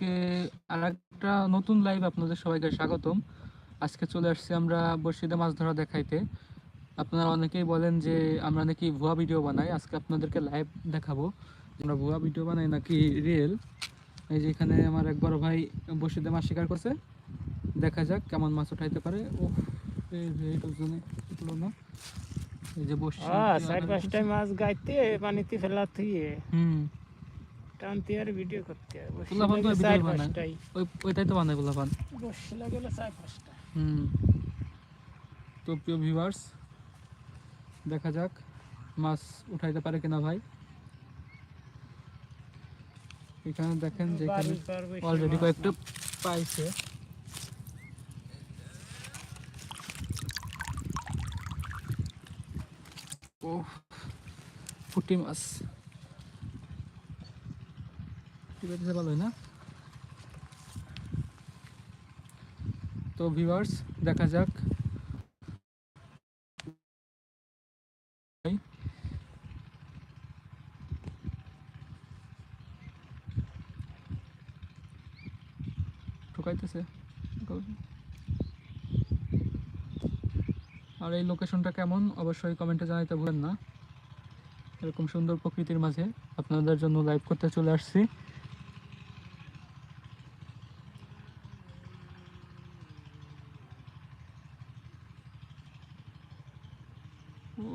আজকে আর একটা নতুন লাইভ আপনাদের সবাইকে স্বাগতম। আজকে চলে আসছি আমরা বর্ষিদে মাছ ধরা দেখাইতে। আপনারা অনেকেই বলেন যে আমরা নাকি ভুয়া ভিডিও বানাই আজকে আপনাদেরকে লাইভ দেখাবো। আমরা ভুয়া ভিডিও বানাই নাকি রিয়েল এই যে এখানে আমার এক বড় ভাই বর্ষিদে মাছ শিকার করছে। দেখা যাক কেমন মাছ উঠাইতে পারে। ও এই যে না এই চার পাঁচটা মাছ গাইতে পানিতে ফেলা থুয়ে হুম। টানতে আর ভিডিও করতে হয় বসে। তো ভিডিও বানায়। ওই ওইটাই তো বানাই বলা বসে লাগে চার পাঁচটা। হুম। তো প্রিয় ভিউয়ার্স দেখা যাক মাছ উঠাইতে পারে কিনা ভাই। এখানে দেখেন যে এখানে অলরেডি কয়েকটা পাইছে। ও পুঁটি মাছ। আছে ভালোই না? তো ভিউয়ার্স দেখা যাক। ঠকাইতেছে। আর এই লোকেশনটা কেমন? অবশ্যই কমেন্টে জানাইতে ভুলেন না। এরকম সুন্দর প্রকৃতির মাঝে আপনাদের জন্য লাইভ করতে চলে আসছি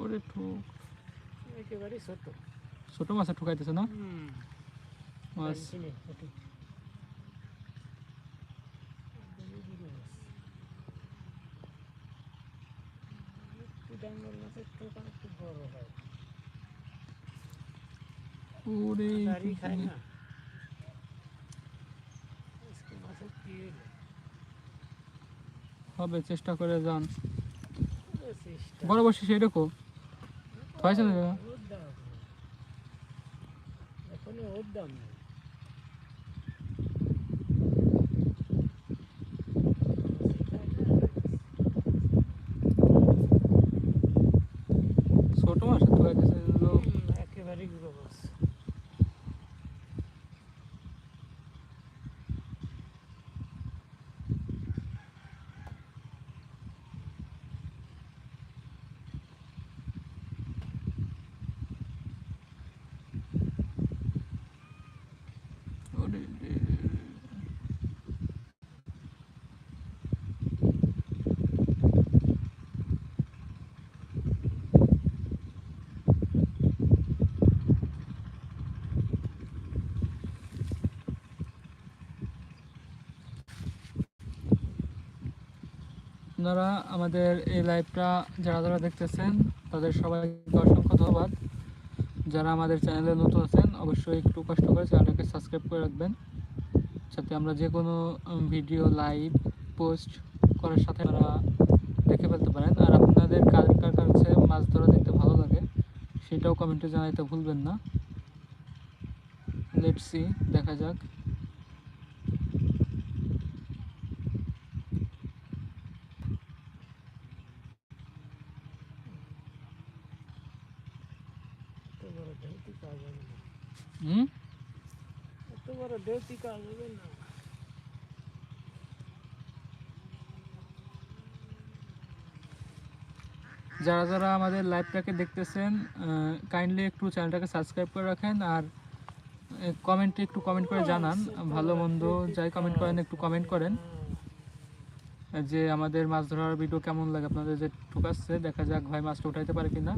ওরে ঠোক একেবারে ছোট ছোট মাছে ঠকাইতেছে না হুম মাছ জানছি নে, সঠিক। একদমই বুড়ো মাছ। একটু ডাঙ্গর মাছের টোকা একটু বড় হয়। ওরে দাড়ি খায় না। মাছের কি হইল? হবে চেষ্টা করে যান। বড় বসে সেরকম? হয়েছে না। এখনো ওর দাম নেই আপনারা আমাদের এই লাইভটা যারা যারা দেখতেছেন, তাদের সবাইকে অসংখ্য ধন্যবাদ। যারা আমাদের চ্যানেলে নতুন আছেন, অবশ্যই একটু কষ্ট করে চ্যানেলটাকে সাবস্ক্রাইব করে রাখবেন। যাতে আমরা যে কোনো ভিডিও, লাইভ, পোস্ট করার সাথে আপনারা দেখে ফেলতে পারেন। আর আপনাদের কার কার কাছে মাছ ধরা দেখতে ভালো লাগে, সেটাও কমেন্টে জানাইতে ভুলবেন না। লেট সি দেখা যাক এত বড় দেহতি কাজ হবে না হুম না যারা যারা আমাদের লাইভটাকে দেখতেছেন কাইন্ডলি একটু চ্যানেলটাকে সাবস্ক্রাইব করে রাখেন আর কমেন্টে একটু কমেন্ট করে জানান, ভালো, মন্দ যাই কমেন্ট করেন, একটু কমেন্ট করেন। যে আমাদের মাছ ধরার ভিডিও কেমন লাগে, আপনাদের যে ঠুকাচ্ছে, দেখা যাক ভাই মাছটা উঠাইতে পারে কিনা।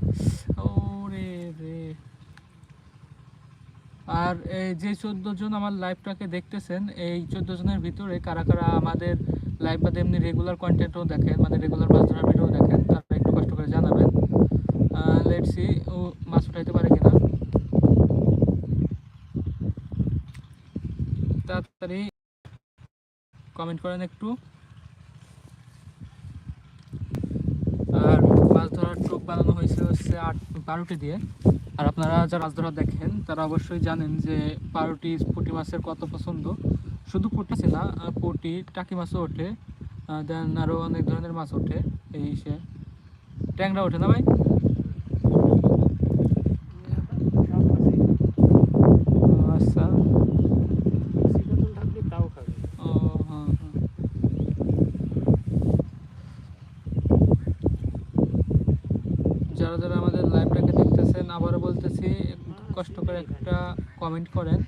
ও রে রে আর এই যে চোদ্দ জন আমার লাইভটাকে দেখতেছেন, এই চোদ্দ জনের ভিতরে কারা কারা আমাদের লাইভ বাদে এমনি রেগুলার কন্টেন্টও দেখেন মানে রেগুলার মাছ ধরার ভিডিও দেখেন, তারা একটু কষ্ট করে জানাবেন। লেটস ও মাছ উঠাইতে পারে কিনা? তাড়াতাড়ি কমেন্ট করেন একটু। আর মাছ ধরার টোপ বানানো হয়েছে হচ্ছে আট বারোটি দিয়ে। আর আপনারা যারা ধরা দেখেন, তারা অবশ্যই জানেন যে পারোটি পুঁটি মাছের কত পছন্দ। শুধু পুঁটি না পুঁটি, টাকি মাছও ওঠে। দেন আরও অনেক ধরনের মাছ ওঠে, এই সে ট্যাংরা ওঠে না ভাই সব মাছই আচ্ছা বেশি বোতল থাকলে তাও কষ্ট করে একটা কমেন্ট করেন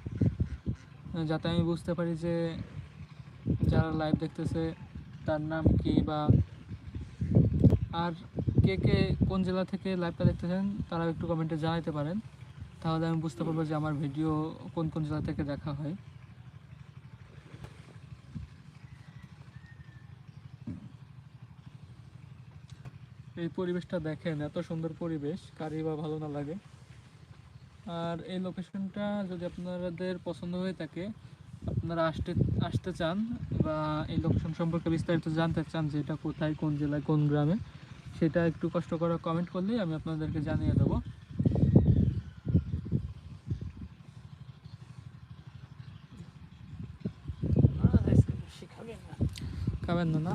যাতে আমি বুঝতে পারি যে যারা লাইভ দেখতেছে তার নাম কি বা আর কে কে কোন জেলা থেকে লাইভটা দেখতেছেন তারা একটু কমেন্টে জানাইতে পারেন। তাহলে আমি বুঝতে পারব যে আমার ভিডিও কোন কোন জেলা থেকে দেখা হয়। এই পরিবেশটা দেখেন, এত সুন্দর পরিবেশ কারি বা ভালো না লাগে। আর এই লোকেশনটা যদি আপনাদের পছন্দ হয়ে থাকে আপনারা আসতে আসতে চান বা এই লোকেশন সম্পর্কে বিস্তারিত জানতে চান যে এটা কোথায় কোন জেলায় কোন গ্রামে সেটা একটু কষ্ট করে কমেন্ট করলেই আমি আপনাদেরকে জানিয়ে দেবো। শিখাবেন না খাবেন না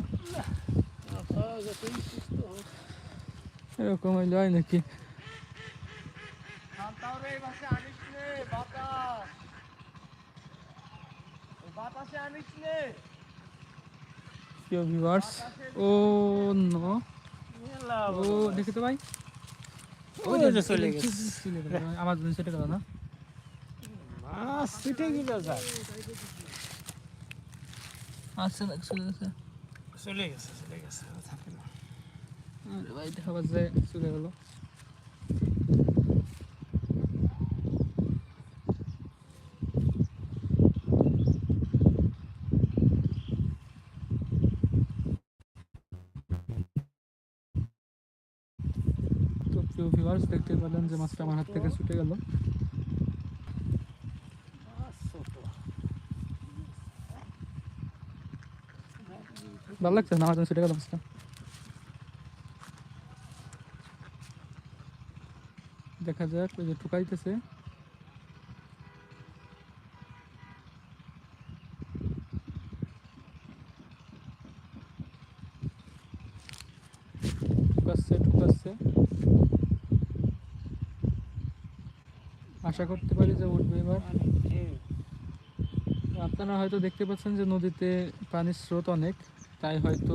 এরকম হয় নাকি তাহলে এই বাসে আনিস নে বাতাস বাতাসে আনিস নে প্রিয় ভিউয়ার্স ও নো। ও দেখি তো ভাই। ওই যে চলে গেছে। আমার জন্য সেটা গেল না। মাছ পিঠে গেল যায় আচ্ছা চলে গেছে। চলে গেছে চলে গেছে আর ভাই দেখা পাচ্ছে চলে গেল তো প্রিয় ভিউয়ার্স দেখতে পেলেন যে মাছটা আমার হাত থেকে ছুটে গেল। ভালো লাগছে না আমার ছুটে গেল মাছটা? দেখা যাক, ওই যে ঠুকাইতেছে ঠুকাচ্ছে ঠুকাচ্ছে আশা করতে পারি যে উঠবে এবার। আপনারা হয়তো দেখতে পাচ্ছেন যে নদীতে পানির স্রোত অনেক, তাই হয়তো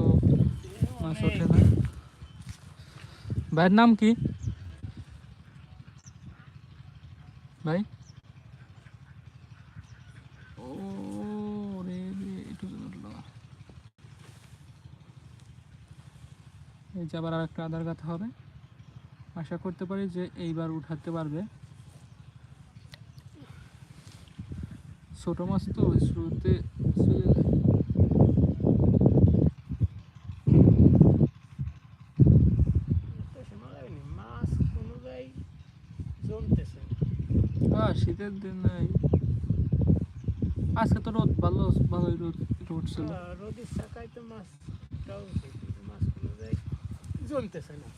মাছ ওঠে না। ভাইয়ের নাম কি? ভাই? ও এই যে আবার আর একটা আধার গাথা হবে। আশা করতে পারি যে এইবার উঠাতে পারবে। ছোট মাছ তো ওই স্রোতে চলে যায়। শীতের দিন আজকে তো রোদ ভালো ভালোই রোদ রোদ ছিল। রোদের শাখায় তো মাছ জমতেছে না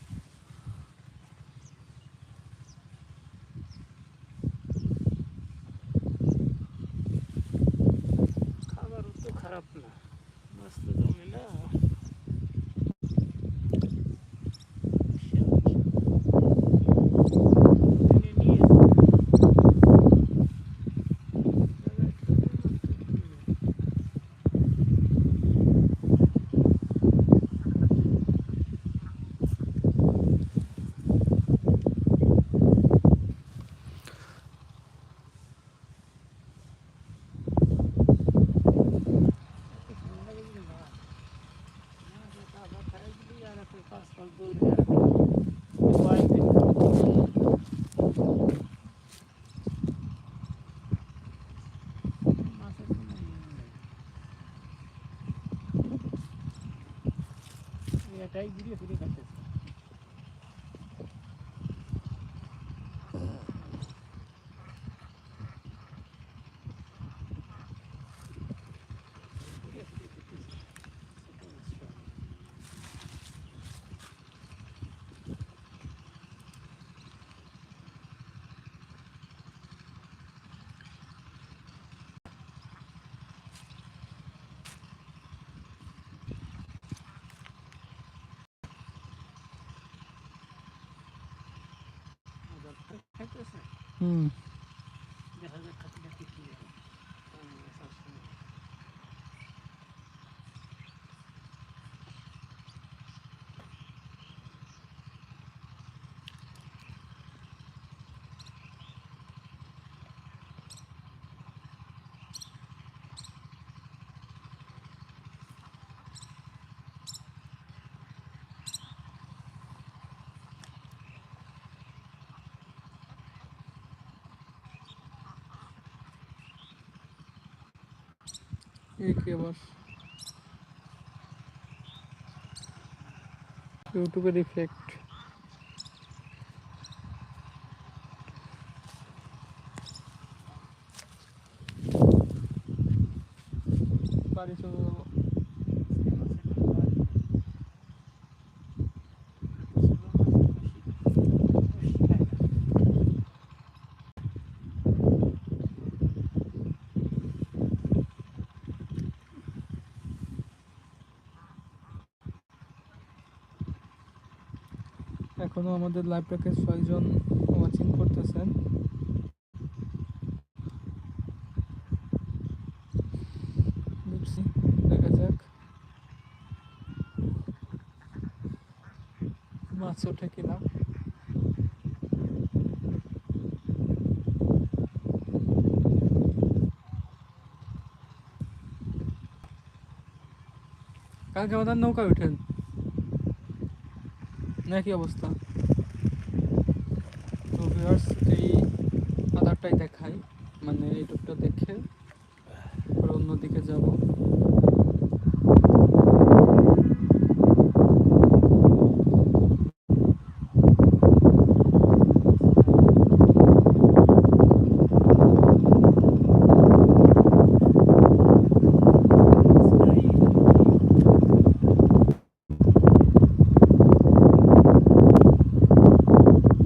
খাবারও তো খারাপ না মাছ তো জমে না এনে নিয়ে এটাই ঘুরে Mm. এই কি আবার ইউটিউবের ইফেক্ট বাড়ি চলে যাব এখনও আমাদের লাইভটাকে ছয়জন ওয়াচিং করতেছেন। দেখা যাক। মাছ ওঠে কিনা। কালকে আমাদের নৌকা উঠেন। নাকি অবস্থা? ভিউয়ার্স এই আধারটাই দেখাই মানে এইটুকটা দেখে পরে অন্যদিকে যাব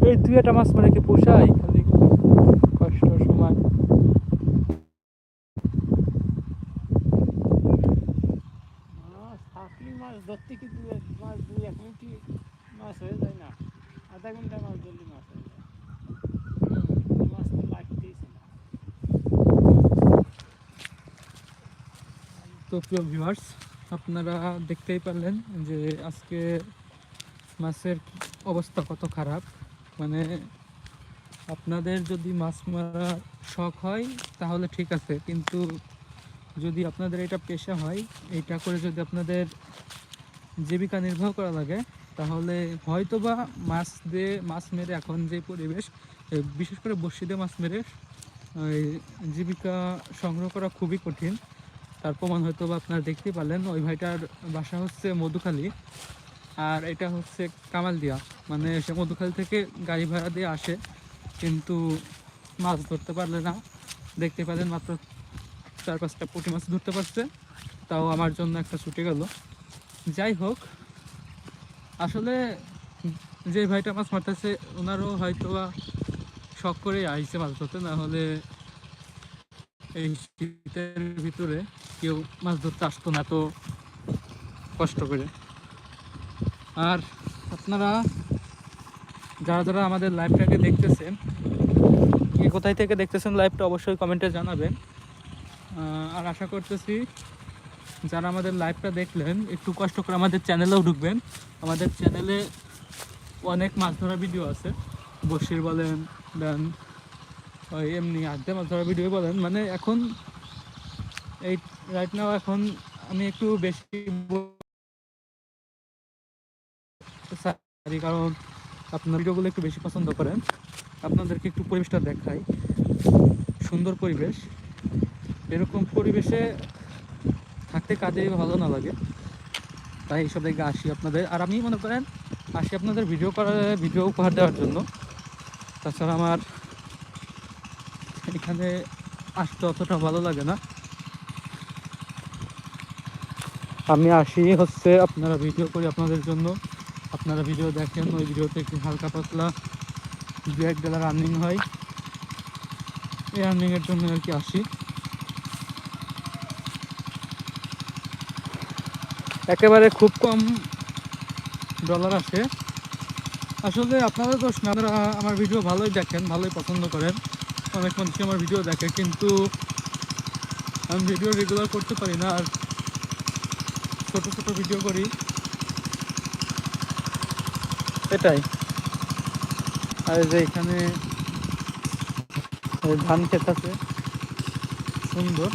এই দুই একটা মাছ মানে কি পোষায় খালি কষ্ট সময় মাছ থাকলে মাছ ধরতে কি দুই এক মাছ দুই এক মিনিটই মাছ হয়ে যায় না আধা ঘণ্টা মাছ ধরলে মাছ হয়ে যায় মাছ তো লাগতেইছে না প্রিয় ভিউয়ার্স, আপনারা দেখতেই পারলেন যে আজকে মাছের অবস্থা কত খারাপ। মানে আপনাদের যদি মাছ মারা শখ হয়, তাহলে ঠিক আছে। কিন্তু যদি আপনাদের এটা পেশা হয়, এটা করে যদি আপনাদের জীবিকা নির্বাহ করা লাগে, তাহলে হয়তো বা মাছ দিয়ে মাছ মেরে এখন যে পরিবেশ বিশেষ করে দিয়ে মাছ মেরে জীবিকা সংগ্রহ করা খুবই কঠিন। তার প্রমাণ হয়তো বা আপনারা দেখতে পারলেন। ওই ভাইটার বাসা হচ্ছে মধুখালী আর এটা হচ্ছে কামালদিয়া। মানে সে মধুখালী থেকে গাড়ি ভাড়া দিয়ে আসে, কিন্তু মাছ ধরতে পারলে না। দেখতে পেলেন মাত্র চার পাঁচটা পুঁটি মাছ ধরতে পারছে। তাও আমার জন্য একটা ছুটে গেল। যাই হোক, আসলে যে ভাইটা মাছ মারতেছে, ওনারও হয়তো বা শখ করে আইসে মাছ ধরতে। না হলে এই শীতের ভিতরে কেউ মাছ ধরতে আসতো না তো কষ্ট করে। আর আপনারা যারা যারা আমাদের লাইভটাকে দেখতেছেন, কে কোথায় থেকে দেখতেছেন লাইভটা অবশ্যই কমেন্টে জানাবেন। আর আশা করতেছি যারা আমাদের লাইভটা দেখলেন, একটু কষ্ট করে আমাদের চ্যানেলেও ঢুকবেন। আমাদের চ্যানেলে অনেক মাছ ধরা ভিডিও আছে। বসির বলেন, দেন, ওই এমনি আড্ডা মাছ ধরা ভিডিও বলেন। মানে এখন রাইট নাও এখন আমি একটু বেশি কারণ আপনার ভিডিওগুলো একটু বেশি পছন্দ করেন। আপনাদেরকে একটু পরিবেশটা দেখাই। সুন্দর পরিবেশ। এরকম পরিবেশে থাকতে কাজেই ভালো না লাগে। তাই এইসব দেখে আসি আপনাদের। আর আমি মনে করেন, আসি আপনাদের ভিডিও করার, ভিডিও উপহার দেওয়ার জন্য। তাছাড়া আমার এখানে আসতে অতটা ভালো লাগে না। আমি আসি হচ্ছে আপনারা ভিডিও করি আপনাদের জন্য। আপনারা ভিডিও দেখেন, ওই ভিডিওতে একটু হালকা পাতলা দু এক ডলার আর্নিং হয়। এই আর্নিংয়ের জন্য আর কি আসি। একেবারে খুব কম ডলার আসে। আসলে আপনারা তো আপনারা আমার ভিডিও ভালোই দেখেন, ভালোই পছন্দ করেন। অনেক মানুষই আমার ভিডিও দেখে, কিন্তু আমি ভিডিও রেগুলার করতে পারি না আর ছোট ছোট ভিডিও করি। এটাই। আর যে এখানে ধান ক্ষেত আছে। সুন্দর।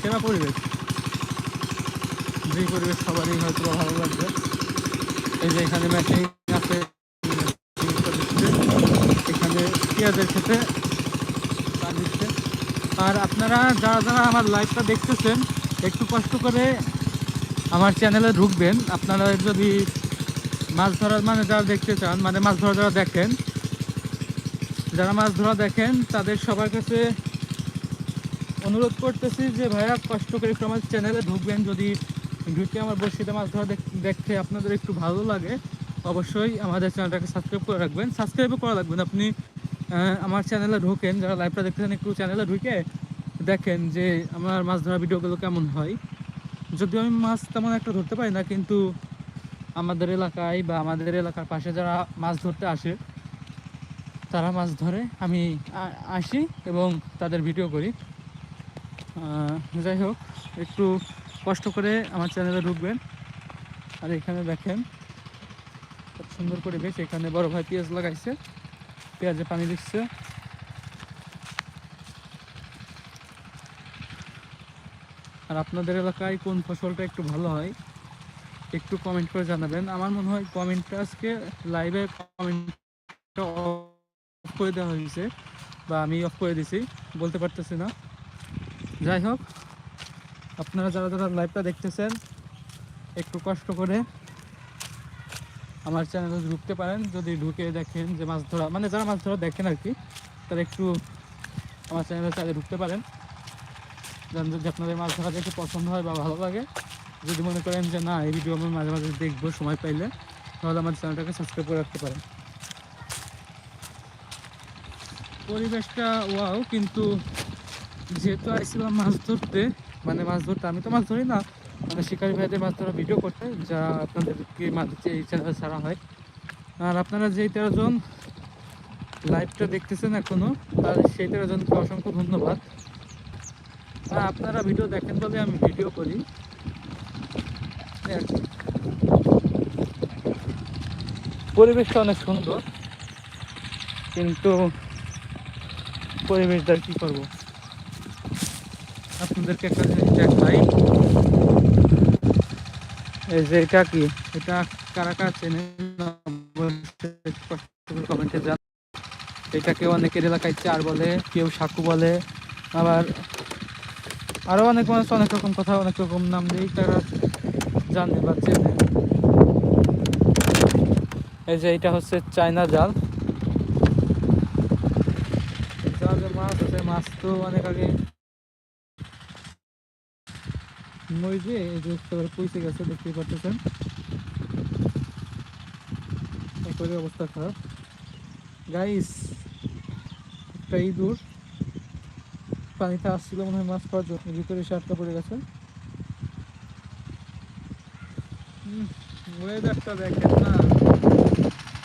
সেরা পরিবেশ। যে পরিবেশ সবারই হয়তো ভালো লাগবে। এই যে এখানে ম্যাচিং আছে। এখানে পেঁয়াজের ক্ষেত্রে আর আপনারা যারা যারা আমার লাইভটা দেখতেছেন, একটু কষ্ট করে আমার চ্যানেলে ঢুকবেন। আপনারা যদি মাছ ধরার মানে যারা দেখতে চান মানে মাছ ধরা যারা দেখেন, যারা মাছ ধরা দেখেন, তাদের সবার কাছে অনুরোধ করতেছি যে, ভাইয়া, কষ্ট করে একটু আমার চ্যানেলে ঢুকবেন। যদি ঢুকে আমার বড়শিতে মাছ ধরা দেখতে আপনাদের একটু ভালো লাগে, অবশ্যই আমাদের চ্যানেলটাকে সাবস্ক্রাইব করে রাখবেন। সাবস্ক্রাইবও করা লাগবেন আপনি আমার চ্যানেলে ঢোকেন, যারা লাইভটা দেখতেছেন একটু চ্যানেলে ঢুকে দেখেন যে আমার মাছ ধরা ভিডিওগুলো কেমন হয়। যদিও আমি মাছ তেমন একটা ধরতে পারি না, কিন্তু আমাদের এলাকায় বা আমাদের এলাকার পাশে যারা মাছ ধরতে আসে, তারা মাছ ধরে। আমি আসি এবং তাদের ভিডিও করি। যাই হোক, একটু কষ্ট করে আমার চ্যানেলে ঢুকবেন। আর এখানে দেখেন, খুব সুন্দর বেশ এখানে বড় ভাই পেঁয়াজ লাগাইছে। পেঁয়াজে পানি দিচ্ছে। আর আপনাদের এলাকায় কোন ফসলটা একটু ভালো হয়, একটু কমেন্ট করে জানাবেন। আমার মনে হয় কমেন্টটা আজকে লাইভে কমেন্টটা অফ করে দেওয়া হয়েছে বা আমি অফ করে দিছি, বলতে পারতেছি না। যাই হোক, আপনারা যারা যারা লাইভটা দেখতেছেন, একটু কষ্ট করে আমার চ্যানেলে ঢুকতে পারেন, যদি ঢুকে দেখেন যে মাছ ধরা মানে যারা মাছ ধরা দেখেন আর কি, তারা একটু আমার চ্যানেলে চাইলে ঢুকতে পারেন। যদি আপনাদের মাছ ধরা দেখে পছন্দ হয় বা ভালো লাগে, যদি মনে করেন যে না, এই ভিডিও আমি মাঝে মাঝে দেখব, সময় পাইলে, তাহলে আমার চ্যানেলটাকে সাবস্ক্রাইব করে রাখতে পারেন। পরিবেশটা ওয়াও কিন্তু যেহেতু আইছিলাম মাছ ধরতে মানে মাছ ধরতে, আমি তো মাছ ধরি না মানে শিকারি ভাইদের মাছ ধরা ভিডিও করতে যা আপনাদেরকে মাঝে এই চ্যানেলে ছাড়া হয়। আর আপনারা যেই তেরো জন লাইভটা দেখতেছেন এখনও তার সেই তেরো জনকে অসংখ্য ধন্যবাদ। আর আপনারা ভিডিও দেখেন বলে আমি ভিডিও করি। কি। পরিবেশটা অনেক সুন্দর, কিন্তু পরিবেশটা কি করব? আপনাদেরকে একটা জিনিস দেখাই। এই যে এটা কি? এটা কারা কারা চেনে কমেন্টে জান এটাকে অনেকের এলাকায় চার বলে, কেউ সাকু বলে, আবার আরও অনেক মানুষ অনেক রকম কথা, অনেক রকম নাম দিয়ে তারা জানে বা চেনে। এই যে এটা হচ্ছে চায়না জাল। জালে মাছ আছে, মাছ তো অনেক আগে মই যে এই যে একেবারে পয়সে গেছে, দেখতেই পাচ্ছেন একেবারে অবস্থা খারাপ। গাইস একটা ইঁদুর পানিতে আসছিল মনে হয় মাছ খাওয়ার জন্য। ভিতরে এসে আটকা পড়ে গেছে। ওয়েদারটা দেখেন না।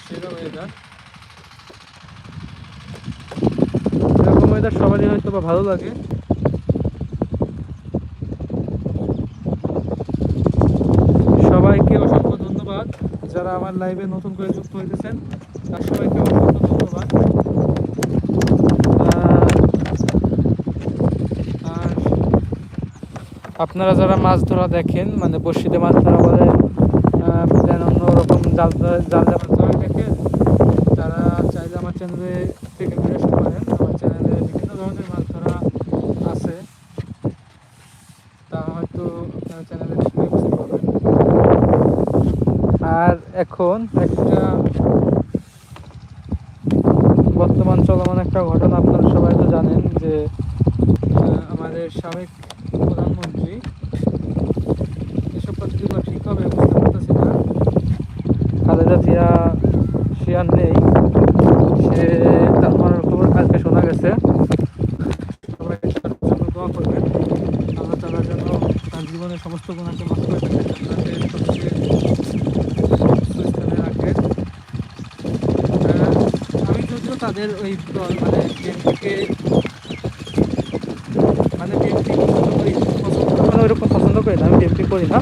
সেরা ওয়েদার ওয়েদার সবারই হয়তো বা ভালো লাগে সবাইকে অসংখ্য ধন্যবাদ যারা আমার লাইভে নতুন করে যুক্ত হইতেছেন, তার সবাইকে অসংখ্য ধন্যবাদ। আর আপনারা যারা মাছ ধরা দেখেন মানে বসিতে মাছ ধরা বলে দেন অন্যরকম জাল জাল জাল দেখেন, তারা চাইলে আমার চ্যানেলে থেকে ঘুরে আসতে পারেন আমার চ্যানেলে বিভিন্ন ধরনের মাছ ধরা আছে তা হয়তো আপনারা চ্যানেলে শুনে বুঝতে পারবেন আর এখন একটা বর্তমান চলমান একটা ঘটনা আপনারা সবাই তো জানেন যে আহ, আমাদের সাবেক প্রধানমন্ত্রী এসব পদ্ধতিগুলো ঠিক হবে বুঝতে পারতেছি না খালেদা জিয়া সে আর নেই সে তার মরার খবর কালকে শোনা গেছে সবাই তার জন্য দোয়া করবেন আল্লাহ তালার জন্য তার জীবনের সমস্ত গুণাকে মাফ করে দেবেন তাকে সবচেয়ে সুস্থ স্থানে রাখেন আহ, আমি যদিও তাদের ওই দল মানে বিএনপিকে মানে বিএনপি পছন্দ করি পছন্দ মানে ওইরকম পছন্দ করি না